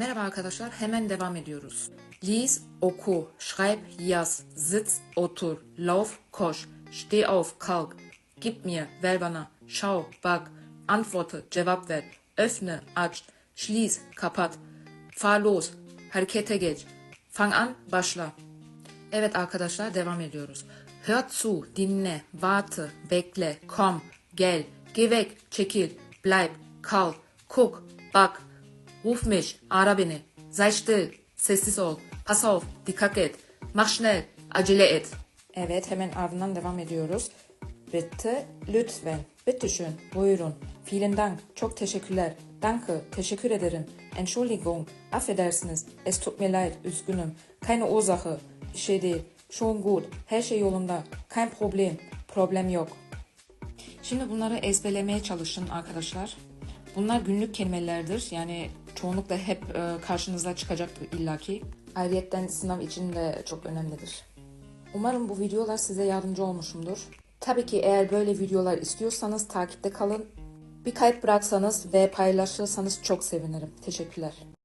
Merhaba arkadaşlar, hemen devam ediyoruz. Lies, oku, schreib, yaz, sitz, otur, lauf, koş, steh auf, kalk, gib mir, ver bana, schau, bak, antworte, cevap ver, öffne, aç, schließ, kapat, fahr los, harekete geç, fang an, başla. Evet arkadaşlar devam ediyoruz. Hör zu, dinle, warte, bekle, komm, gel, geh weg, çekil, bleib, kal, guck, bak, ruf mich, ara sei still, sessiz ol, pass auf, dikkat et, mach schnell, acele et. Evet hemen ardından devam ediyoruz. Bitte, lütfen, bitteschön, buyurun, vielen Dank, çok teşekkürler, danke, teşekkür ederim, Entschuldigung, affedersiniz, es tut mir leid, üzgünüm, keine Ursache, bir şey değil, schon gut, her şey yolunda, kein Problem, problem yok. Şimdi bunları ezberlemeye çalışın arkadaşlar. Bunlar günlük kelimelerdir. Yani çoğunlukla hep e, karşınıza çıkacaktır illaki. Ayrıyetten sınav için de çok önemlidir. Umarım bu videolar size yardımcı olmuşumdur. Tabii ki eğer böyle videolar istiyorsanız takipte kalın. Bir kalp bıraksanız ve paylaşırsanız çok sevinirim. Teşekkürler.